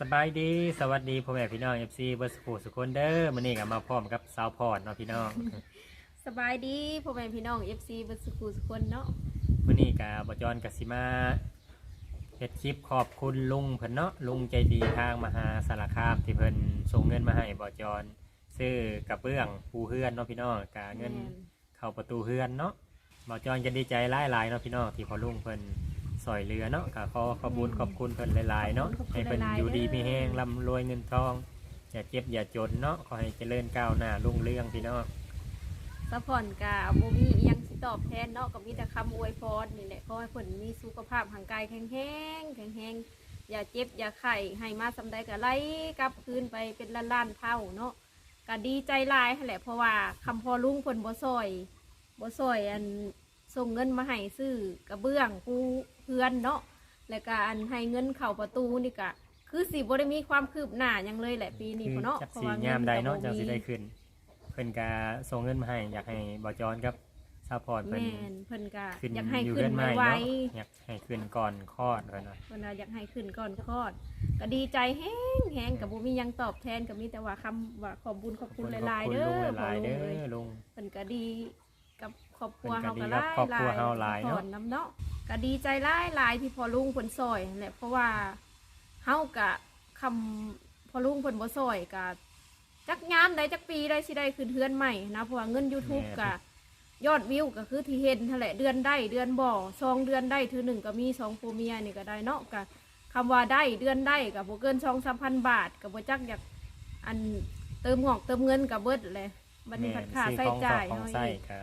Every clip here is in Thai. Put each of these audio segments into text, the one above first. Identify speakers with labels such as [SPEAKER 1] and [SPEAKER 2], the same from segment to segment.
[SPEAKER 1] สบายดีสวัสดีพ่อแม่พี่น้องเอฟซีเบอร์สกูสุกคนเด้อมื้อนี้ก็มาพร้อมกับสาวพอดเนาะพี่น้อง
[SPEAKER 2] สบายดีพ่อแม่พี่น้อง FC เบัสกูสุกคนเนาะ
[SPEAKER 1] มื้อนี้ก็บ่จอนกับสิมาเฮ็ดคลิปขอบคุณลุงเพิ่นเนาะลุงใจดีทางมหาสารคามที่เพิ่นส่งเงินมาให้บ่จอนซื้อกระเบื้องปูเฮือนเนาะพี่น้องกะเงิน
[SPEAKER 2] แม่น
[SPEAKER 1] เข้าประตูเฮือนเนาะบ่จอนจะดีใจหลายๆเนาะพี่น้องที่พอลุงเพิ่น สอยเรือเนาะก็ขอขอบคุณขอบคุณเพิ่นหลายๆเนาะให้เพิ่นอยู่ดีมีแฮงร่ำรวยเงินทอง อย่าเจ็บอย่าจนเนาะขอให้เจริญก้าวหน้ารุ่งเรืองพี่น้อง
[SPEAKER 2] ซัพพอร์ตกะบ่มีอิหยังสิตอบแทนเนาะก็มีแต่คำอวยพรนี่แหละขอให้เพิ่นมีสุขภาพร่างกายแข็งแรงแข็งแรงอย่าเจ็บอย่าไข้ให้มาสำใดก็ไล่กลับคืนไปเป็นล้านๆเท่าเนาะก็ดีใจหลายนั่นแหละเพราะว่าคำพอลุงเพิ่นบ่ซอยบ่ซอยอันส่งเงินมาให้ซื้อกระเบื้องปู เพื่อนเนาะแล้วก็อันให้เงินเข้าประตูนี่ก็คือสิบ่ได้มีความคืบหน้าหยังเลยแหละปีนี้
[SPEAKER 1] คือ
[SPEAKER 2] พุ่นเนาะ
[SPEAKER 1] จัก
[SPEAKER 2] เพราะ
[SPEAKER 1] สี
[SPEAKER 2] ว่าเงิ
[SPEAKER 1] งามใดเนาะ
[SPEAKER 2] ก็
[SPEAKER 1] จัง
[SPEAKER 2] บ่
[SPEAKER 1] สิ
[SPEAKER 2] มี
[SPEAKER 1] ได้ขึ้น เพิ่นกาส่งเงินมาให้อยากให้บอจอนกับซัพพอร์ตเพิ่น
[SPEAKER 2] แม่นเพิ่นก็
[SPEAKER 1] ขึ้น
[SPEAKER 2] อยากให้
[SPEAKER 1] อยู่
[SPEAKER 2] ขึ้น
[SPEAKER 1] เรือนใหม่
[SPEAKER 2] ไว
[SPEAKER 1] เนาะอยากให้ขึ้นก่อนคลอดเพิ่นว่า
[SPEAKER 2] ๆเพิ่นว่าอยากให้ขึ้นก่อนคลอด ก็ดีใจแฮงแฮงกับบ่มีหยังตอบแทนก็มีแต่ว่าคำว่าขอบบุญขอบคุณหลายๆเด้อ
[SPEAKER 1] ขบคุณลุงห
[SPEAKER 2] พ่อ
[SPEAKER 1] ลายๆ
[SPEAKER 2] ลุ
[SPEAKER 1] เด้
[SPEAKER 2] งเลย
[SPEAKER 1] อลุง
[SPEAKER 2] เพิ่นก็ดี กับครอบครัว
[SPEAKER 1] เพิ่
[SPEAKER 2] เฮาน
[SPEAKER 1] ก็
[SPEAKER 2] ก็
[SPEAKER 1] ดี
[SPEAKER 2] ห
[SPEAKER 1] กับ
[SPEAKER 2] ลาย
[SPEAKER 1] ครอบครัวเฮาหลายเนาะ
[SPEAKER 2] ผ่อนน้ำเนาะก็ดีใจหลายหลายที่พ่อลุงเพิ่นซอยนั่นแหละเพราะว่าเฮาก็คำพ่อลุงเพิ่นบ่ซอยก็จักยามใดจักปีได้สิได้ขึ้นเฮือนใหม่นะเพราะว่าเงิน YouTube ก็ยอดวิวก็คือที่เห็นนั่นแหละเดือนได้เดือนบ่อสองเดือนได้ถือหนึ่งก็มีสองผัวเมียนี่ก็ได้เนาะกับคำว่าได้เดือนได้กับโบเกินสองสามพันบาทกับโบจักอยากอันเติมงอกเติมเงินกับเบิดเลยบัดนี้ผัดค่าใช้จ่าย
[SPEAKER 1] ของ
[SPEAKER 2] เฮา
[SPEAKER 1] ใส่
[SPEAKER 2] อีก
[SPEAKER 1] ก็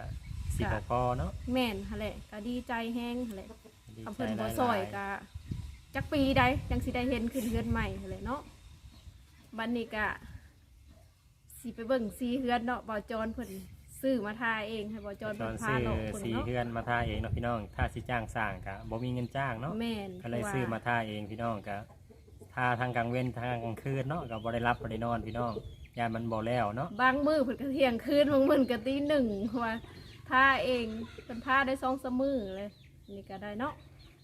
[SPEAKER 1] สิบ่พอเนาะ
[SPEAKER 2] แม่นหั่นแหละก็ดีใจแห้งหั่นแหละ
[SPEAKER 1] ดี
[SPEAKER 2] คำ
[SPEAKER 1] ใจ
[SPEAKER 2] เพิ่น
[SPEAKER 1] ห
[SPEAKER 2] บ่
[SPEAKER 1] ลาย
[SPEAKER 2] ซอยก็จักปีใดจังสิได้เห็นขึ้นเฮือนใหม่หั่นแหละเนาะบัดนี้ก็สิไปเบิ่งซีเฮือนเนาะบ่าวจรเพิ่นซื้อมาทาเองให้บ่าวจร
[SPEAKER 1] ต
[SPEAKER 2] เพิ่
[SPEAKER 1] อน
[SPEAKER 2] นพา
[SPEAKER 1] ซื้อ
[SPEAKER 2] ดอกเพิ่น
[SPEAKER 1] สี
[SPEAKER 2] เนาะ
[SPEAKER 1] เฮือนมาทาเองเนาะพี่น้องถ้าสิจ้างสร้างก็บ่มีเงินจ้างเนาะ
[SPEAKER 2] แม่น
[SPEAKER 1] ก็เลยซื้อมาทาเองพี่น้องก็ทาทางกลางเว้นทางกลางคืนเนาะก็บ่ได้รับบ่ได้นอนพี่น้องยามมันบ่แล้วเนาะ
[SPEAKER 2] บางมือเพิ่นก็เที่ยงคืนบางมื้อก็ตีหนึ่งว่า ท่าเองเพิ่นท่าได้สองสามมือเลยนี่ก็ได้เนาะ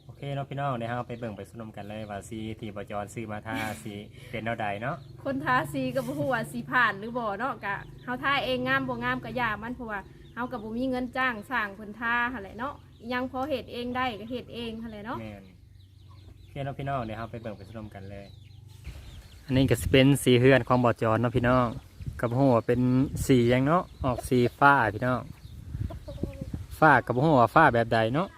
[SPEAKER 1] โอเคเนาะพี่น้องเดี๋ยวเราไปเบิ่งไปสนุมกันเลยว่าสีที่บจรซื้อมาทาสีเป็นเท่าใดเนาะ
[SPEAKER 2] คนท่าสีก็บ่ฮู้ว่าสิผ่านหรือบ่เนาะก็เฮาท่าเองงามบ่งามก็อย่ามันเพราะว่าเฮาก็บ่มีเงินจ้างสร้างเพิ่นท่าหั่นแหละเนาะอิหยังพอเฮ็ดเองได้ก็เฮ็ดเองหั่นแหละเนาะ
[SPEAKER 1] แม่นโอเคเนาะพี่น้องเดี๋ยวเราไปเบิ่งไปสนุมกันเลย อันนี้ก็สิเป็นสีเฮือนของบจรเนาะพี่น้องกับหัวาเป็นสีหยังเนาะออกสีฟ้าพี่น้อง ฟ้ากับหัวฟ้าแบบใดเนาะ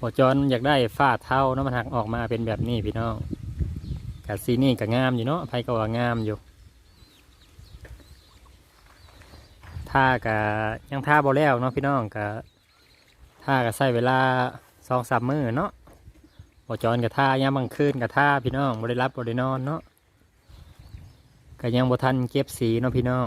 [SPEAKER 1] บจรอยากได้ฟ้าเท่าเนาะมันหักออกมาเป็นแบบนี้พี่น้องกับสีนี่ก็งามอยู่เนาะไผก็ว่างามอยู่ท่ากับยังท่าบ่แล้วเนาะพี่น้องกับท่ากับใช้เวลาสองสามมื้อเนาะบ่จอนกับท่ายามบางคืนกับท่าพี่น้องบ่ได้รับบ่ได้นอนเนาะก็ยังบ่ทันเก็บสีเนาะพี่น้อง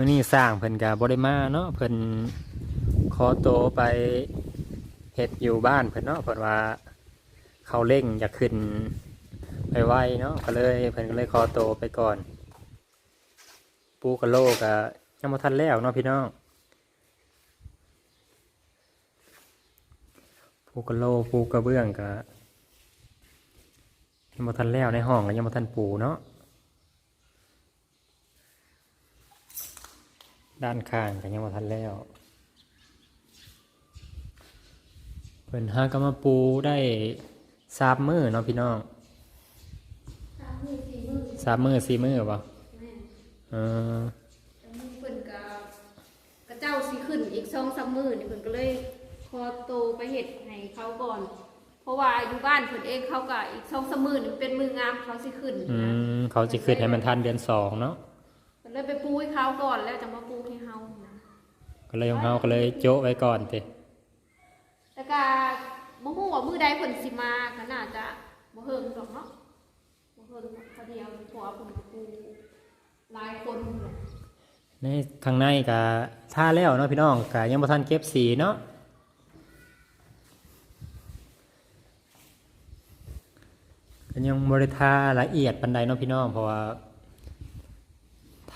[SPEAKER 1] มื้อนี้สร้างเพิ่นก็บ่ได้มาเนาะเพิ่นขอโตไปเฮ็ดอยู่บ้านเพิ่นเนาะเพิ่นว่าเขาเร่งอยากขึ้นไปไหวเนาะก็เลยเพิ่นก็เลยขอโตไปก่อน ปูกระโลกอะยังมาทันแล้วเนาะพี่น้องปูกระโลปูกระเบื้องกะยังมาทันแล้วในห้องก็ยังมาทันปูเนาะ ด้านข้างก็ยังมาทันแล้ว เพิ่นหากนมาปูได้สามมือเนาะพี่น้องสามมือสี่มือปะเออ
[SPEAKER 2] เพิ่นก็กระเจ้าสิขึ้นอีก2-3มื้อนี่เพิ่นก็เลยขอโตวไปเฮ็ดให้เขาก่อน เพราะว่าอยู่บ้านเพิ่นเองเขาก็อีก2-3มื้อนี่เป็นมืองามเขาสิขึ้น
[SPEAKER 1] อื
[SPEAKER 2] นะ
[SPEAKER 1] มเขาจะขึ้นให้มันทันเดือนสองเนาะ
[SPEAKER 2] ก็เลยไปปูให้เขาก่อนแล้วจะมาปูให้เฮานะ
[SPEAKER 1] ก็เลยของเขาก็เลยโจะไว้ก่อนเต
[SPEAKER 2] แต่ก็บ่ฮู้ว่ามื้อใดเพิ่นสิมาก็น่าจะบ่เฮิงดอกเนาะบ่เฮิงพอเดียวเพราะว่าเพิ่นก็ปูหลายคนแหละ
[SPEAKER 1] ในข้างในก็ท่าแล้วเนาะพี่น้องก็ยังบ่ทันเก็บสีเนาะก็ยังบริทาละเอียดปันใดเนาะพี่น้องเพราะว่า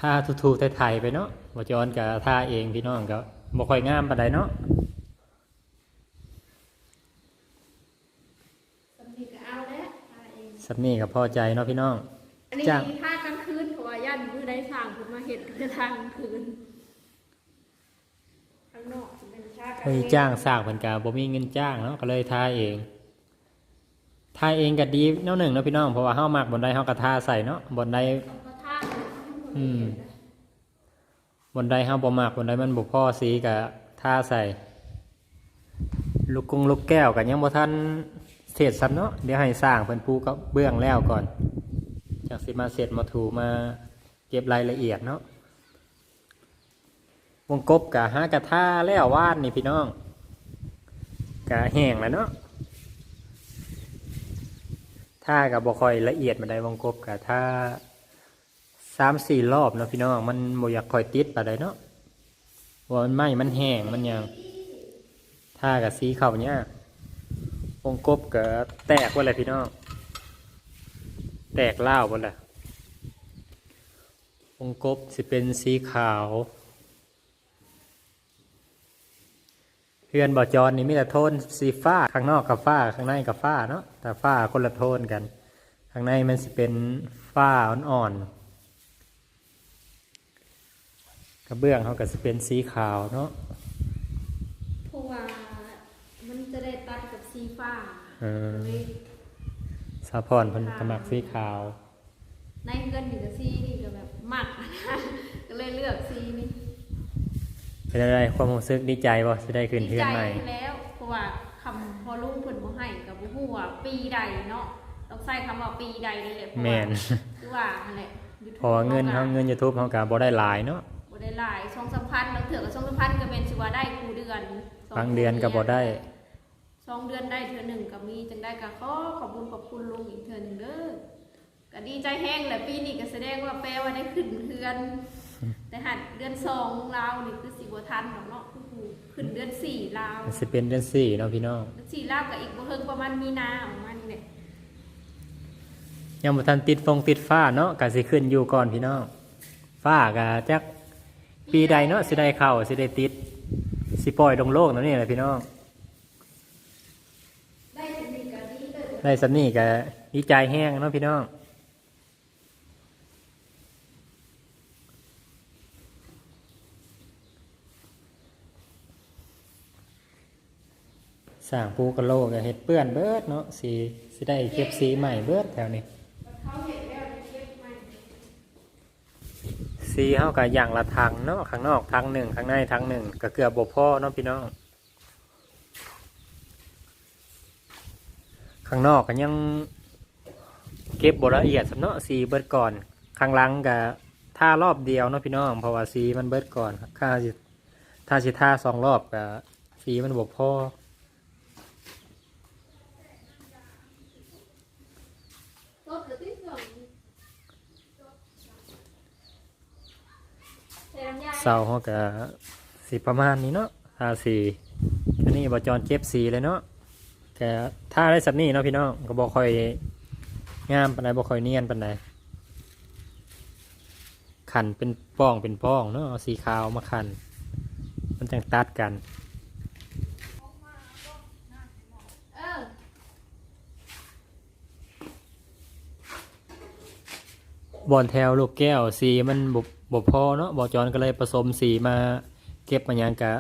[SPEAKER 1] ท่าทูๆไทยๆไปเนาะบ่จอนกับท่าเองพี่น้องก็บ่ค่อยงามปานใดเนาะ
[SPEAKER 2] สำนีก็เอาแล้วทาเอง
[SPEAKER 1] สับนี่ก็พอใจเนาะพี่น้อง
[SPEAKER 2] อันนี้
[SPEAKER 1] จ้าง
[SPEAKER 2] ท่ากลางคืนเพราะว่าย่านมือได้สร้างขึ้นมาเห็ดคือทางกลางคืนข้างนอกสิเป็นท่ากลาง
[SPEAKER 1] เฮ้ยจ้างสร้างเพิ่นก็บ่มีเงินจ้างเนาะก็เลยทาเองทาเองก็ดีแนวหนึ่งเนาะพี่น้องเพราะว่าเฮามักบนใดเฮาก็ทาใส่เนาะบนใด
[SPEAKER 2] ต้องก็ท่า
[SPEAKER 1] อืมบนใดเฮาบ่มักบนใดมันบ่พ่อสีก็ทาใส่ ลูกกงลูกแก้วก็ยังบ่ทันเสร็จซ้ำเนาะเดี๋ยวให้สร้างเพิ่นปูก็เบื้องแล้วก่อนจากสิมาเสร็จมาถูมาเก็บรายละเอียดเนาะวงกบกะห้ากระท่าแล้ววาดนี่พี่น้องกะแห้งแล้วเนาะท่ากับบ่คอยละเอียดมาได้วงกบกะท่า สามสี่รอบเนาะพี่น้องมันบ่อยากคอยติดปานใดเนาะว่ามันไหม้มันแห้งมันยังท่ากับสีเขาเนี่ยวงกบกะแตกว่าเลยพี่น้องแตกเล่าวบ่ล่ะวงกบสิเป็นสีขาวเพื่อนบ่อจรนี่มีแต่โทนสีฟ้าข้างนอกกับฟ้าข้างในกับฟ้าเนาะแต่ฟ้าคนละโทนกัน ข้างในมันสิเป็นฟ้าอ่อนๆก ระเบื้องเขาก็สิเป็นสีขาวเนาะ
[SPEAKER 2] เพราะว่ามันจะได้ตัดกับสีฟ้า
[SPEAKER 1] เออ
[SPEAKER 2] เลย
[SPEAKER 1] สาพรเพิ่นกมักสีขาว
[SPEAKER 2] ในเพื่อนอยู่กับสีนี่ก็แบบหมักก็เลยเลือกสีนี้
[SPEAKER 1] เป็นอะไรความรู้สึกดีใจบ่สิได้ขึ้น
[SPEAKER 2] ดี
[SPEAKER 1] เพื่อน
[SPEAKER 2] ใจ
[SPEAKER 1] ใหม่
[SPEAKER 2] แล้วเพราะว่าคำพอลุงเพิ่นบ่ให้กับบ่ฮู้ว่าปีใดเนาะต้องใช้คำว่าปีใดนี่แหละเพราะ
[SPEAKER 1] แม่
[SPEAKER 2] ว่านคือว่านั่นแหละ YouTube
[SPEAKER 1] เพอเงินเขาเงิน YouTube เขาก็บ่ได้หลายเนาะ
[SPEAKER 2] บ่ได้ หลายช่องสัมพันธ์แล้วเถื่อกับช่องสัมพันธ์ก็แม่นสิว่าได้คูเดือนส
[SPEAKER 1] บางเดือนก็บ่ได้
[SPEAKER 2] สองเดือนได้เทื่อหนึ่งก็มีจังได้ก็ขอขอบคุณขอบคุณลุงอีกเทื่อหนึงเด้อก็ดีใจแห้งแหละปีนี้ก็แสดงว่าแปลว่าได้ขึ้นเดือน แต่หัดเดือนสองลาวนี่คือสิบ่ทันดอกเนาะคือขึ้นเดือนสี่ลาว
[SPEAKER 1] มันสิเป็นเดือนสี่เนาะพี่น้อง
[SPEAKER 2] เดือนสี่ลาวก็อีกบ่เฮิงประมาณมีนาประมาณนี้แหละ
[SPEAKER 1] ยังบ่ทันติดฟงติดฟ้าเนาะก็สิขึ้นอยู่ก่อนพี่น้องฟ้าก็จัก ปีใดเนาะสิได้เข้าสิได้ติด สิปล่อยลงโลกเนาะนี่แหละพี่น้อง
[SPEAKER 2] ได้จังนี้ก็ดีเด้อ
[SPEAKER 1] ได้สำนี่ก็ดีใจแห้งเนาะพี่น้องสร้างปูกระโลกก็เฮ็ดเปื้อนเบิดเนาะสีสิได้เก็บสีใหม่เบิดแถวนี้
[SPEAKER 2] เขาเห็นแล้วเก็บไว้
[SPEAKER 1] สีเฮาก็อย่างละทางเนาะข้างนอกทางหนึ่งข้างในทางหนึ่งก็เกือบบ่พอเนาะพี่น้องข้างนอกก็ยังเก็บบละเอียดสำเนาะสีเบิดก่อนข้างหลังก็ท่ารอบเดียวเนาะพี่น้องเพราะว่าสีมันเบิดก่อนถ้าสิถ้าสิท่าสองรอบก็สีมันบ่พอ
[SPEAKER 2] รถก็ติดสอง ใส่น้ำยา
[SPEAKER 1] เสาเขาก็สีประมาณนี้เนาะทาสีอันนี้บอจอนเก็บสีเลยเนาะแต่ถ้าได้สับนี่เนาะพี่น้องก็บอกค่อยงามปานใดบอกค่อยเนียนปานใดขันเป็นป้องเป็นป้องเนาะเอาสีขาวมาขัน มันจังตัดกันบอนแถวลูกแก้วสีมันบบ บบพอเนาะบอจอนก็เลยผสมสีมาเก็บมาอย่างกะ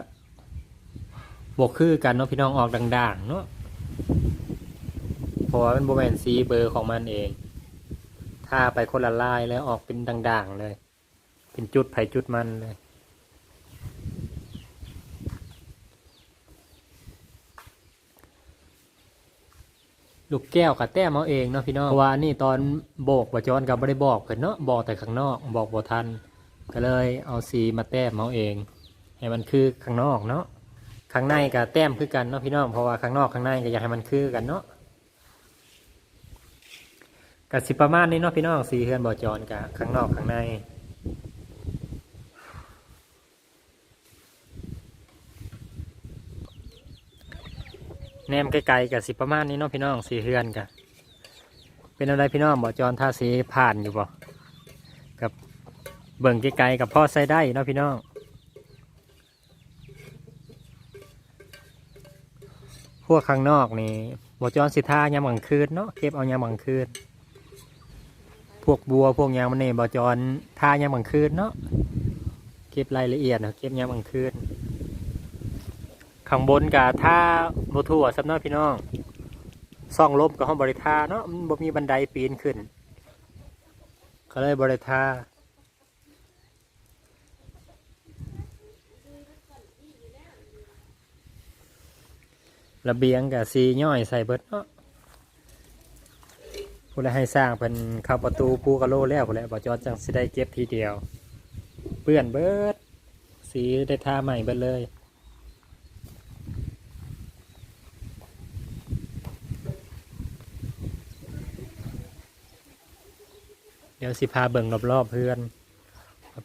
[SPEAKER 1] บวกคือกันเนาะพี่น้องออกด่างๆเนาะเพราะว่ามันโบแมนสีเบอร์ของมันเอง ถ้าไปคนละลายแล้วออกเป็นด่างๆเลย เป็นจุดไผ่จุดมันเลย ลูกแก้วกับแต้มเอาเองเนาะพี่น้องเพราะว่านี่ตอนโบกบอจอนกับไม่ได้บอกเพิ่นเนาะบอกแต่ข้างนอกบอกบ่ทัน ก็เลยเอาสีมาแต้มเอาเอง ให้มันคือข้างนอกเนาะข้างในกับแต้มคือกันเนาะพี่น้องเพราะว่าข้างนอกข้างในก็อยากให้มันคือกันเนาะกับสิประมาณนี้เนาะพี่น้องสีเฮือนบ่อจอนกับข้างนอกข้างในแนมไกลๆกับสิประมาณนี้เนาะพี่น้องสีเฮือนกันเป็นอะไรพี่น้องบ่อจอนท่าสีผ่านอยู่บ่ เบิ่งไกลๆกับพ่อใส่ได้เนาะพี่น้องพวกข้างนอกนี่บจอนสิท่ายามกลงคืนเนาะเก็บเอายามกลงคืนพวกบัวพวกยางมันนี่บจอนท่ายามกลงคืนเนาะเก็บรายละเอียดเนาะเก็บยามกลงคืนข้างบนกับท่าบทั่วสับเนาะพี่น้องซ่องลมกับห้องบริทาเนาะมันมีบันไดปีนขึ้น ก็เลยบริทา ระเบียงกับซีย่อยใส่เบิดเนาะผู้ใดให้สร้างเป็นเข้าประตูปูกระโลแล้วผู้ใดบอจอดจังสิได้เก็บทีเดียว เปื้อนเบิด สีได้ทาใหม่เบิดเลย เดี๋ยวสิพาเบิ่งรอบๆเพื่อน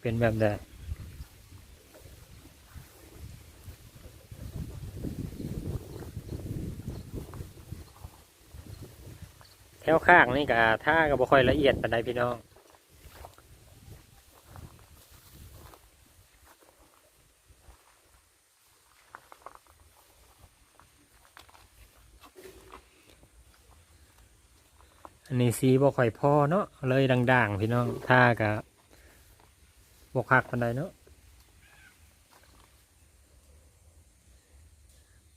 [SPEAKER 1] เป็นแบบใด วข้างนี่ก็ท่าก็บ่ค่อยละเอียดปานใดพี่น้องอันนี้สีบ่ค่อยพอเนาะเลยด่างๆ พี่น้องท่ากับบ่คักปานใดเนาะ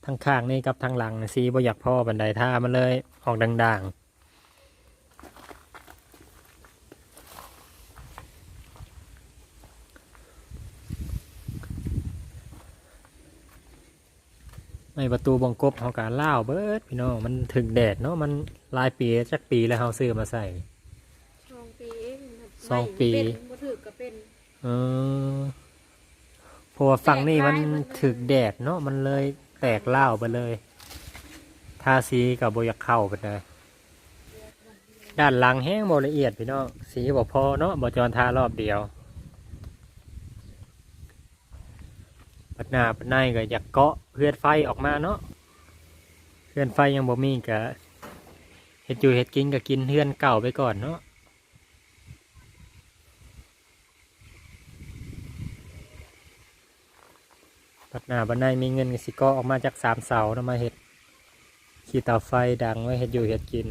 [SPEAKER 1] ทางข้างนี่กับทางหลังนี่สีบ่อยากพ่อปานใดท่ามันเลยออกด่างๆ ไม่ประตูบงกบเขาการล่าวเบิดพี่น้องมันถึงแดดเนาะมันหลายปีจักปีแล้วเขาซื้อมาใส่
[SPEAKER 2] สองปีเอง
[SPEAKER 1] สองปี
[SPEAKER 2] ไม่เป็นบ่ถือก็เป็น
[SPEAKER 1] เออเพราะว่าฝั่งนี้มัน
[SPEAKER 2] แตกลายหมดเลย
[SPEAKER 1] ถึกแดดเนาะมันเลยแตกเล่าวไปเลยทาสีกับบอยากเข้าไปเลยด้านหลังแห้งบละเอียดพี่น้องสีบอกพอเนาะบอจรทารอบเดียว ปัดหน้าปัดในก็อยากเกาะเพื่อนไฟออกมาเนาะเพื่อนไฟยังบ่มีก็เฮ็ดอยู่เฮ็ดกินก็กินเพื่อนเก่าไปก่อนเนาะปัดหน้าบันไดมีเงินก็สิก็ออกมาจากสามเสานะมาเห็ดขี้เตาไฟดังไว้เห็ดอยู่เห็ดกิน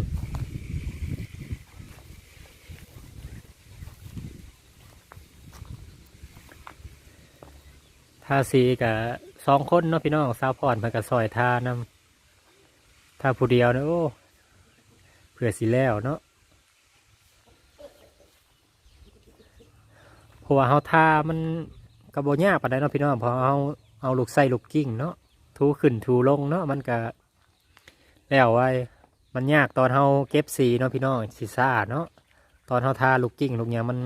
[SPEAKER 1] าสีกับสองคนเนาะพี่น้องสาวพรเพิ่นกับซอยทานำถ้าผู้เดียวนะโอ้เผื่อสิแล้วเนาะเพราะว่าเฮาทามันกระโบยากปานใดเนาะพี่น้องพอเอาเอาลูกไส้ลูกกิ้งเนาะทูขึ้นทูลงเนาะมันก็แล้วไว้มันยากตอนเฮาเก็บสีเนาะพี่น้องสีซ่าเนาะตอนเฮาทาลูกกิ้งลูกหยังมัน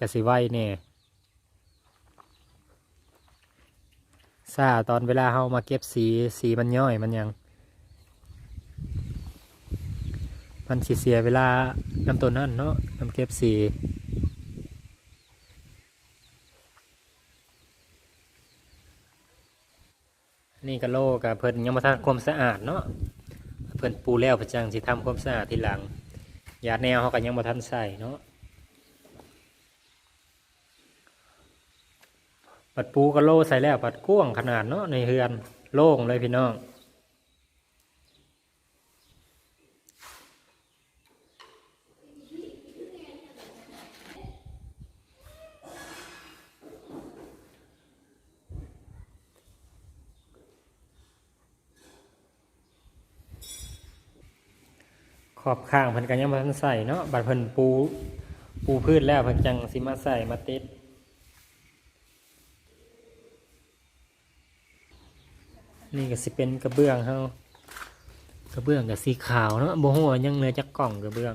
[SPEAKER 1] กระสีไวเนี่ย ซาตอนเวลาเฮามาเก็บสีสีมันย่อยมันยัง มันสิเสียเวลาน้ำต้นนั่นเนาะน้ำเก็บสีนี่ก็โลกับเพิ่นยังมาทำความสะอาดเนาะเพิ่นปูแล้วพจังสิทำความสะอาดทีหลังยาแนวเขาก็ยังมาทันใส่เนาะ ปัดปูก็โลใส่แล้วปัดก้วงขนาดเนาะในเฮือนโล่งเลยพี่น้องขอบข้างเพิ่นก็ยังมาทันใส่เนาะบัดเพิ่นปูปูพืชแล้วเพิ่นจังสิมาใส่มาติด นี่ก็สิเป็นกระเบื้องเฮากระเบื้องกับสีขาวเนาะบ่ฮู้ว่ายังเหลือจักกล่องกระเบื้อง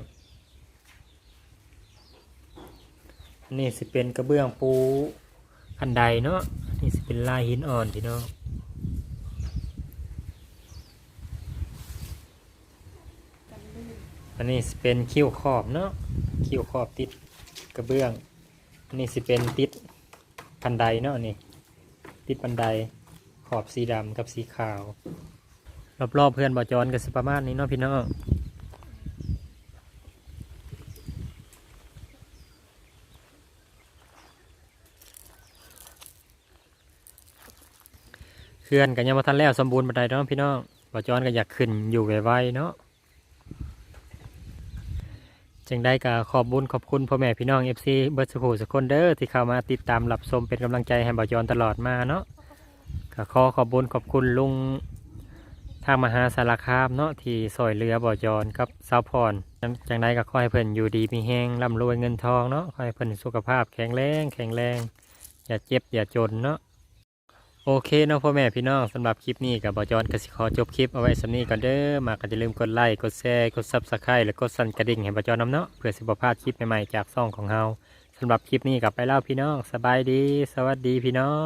[SPEAKER 1] นี่สิเป็นกระเบื้องปูคันไดเนาะนี่สิเป็นลายหินอ่อนพี่น้องอันนี้สิเป็นคิ้วขอบเนาะคิ้วขอบติดกระเบื้อง อันนี้สิเป็นติดคันไดเนาะนี่ติดบันได ขอบสีดำกับสีขาว รอบๆเพื่อนบอจรกับสิประมาณนี้เนาะพี่น้องเพื่อนกันยังมาทันแล้วสมบูรณ์บันไดเนาะพี่น้องบอจอนก็อยากขึ้นอยู่ไวๆเนาะจึงได้ก็ขอบบุญขอบคุณพ่อแม่พี่น้องเอฟซีเบิร์ดสกูสคนเด้อที่เข้ามาติดตามรับชมเป็นกำลังใจให้บอจอนตลอดมาเนาะ ก็ขอขอบบุญขอบคุณลุงทางมหาสารคามเนาะที่ซอยเรือบ่อจอนกับสาวพรจังไดก็ขอให้เพิ่นอยู่ดีมีแห้งร่ำรวยเงินทองเนาะขอให้เพิ่นสุขภาพแข็งแรงแข็งแรง อย่าเจ็บอย่าจนเนาะโอเคเนาะพ่อแม่พี่น้องสำหรับคลิปนี้กับบ่อจอนกสิขอจบคลิปเอาไว้สำนี้ก่อนเด้อมาก็จะลืมกดไลค์กดแชร์กดซับสไครต์และกดสั่นกระดิ่งให้บ่อจอนน้ำเนาะเพื่อสิบพลาดคลิปใหม่ๆจากซ่องของเฮาสำหรับคลิปนี้กลับไปเล่าพี่น้องสบายดี สวัสดีพี่น้อง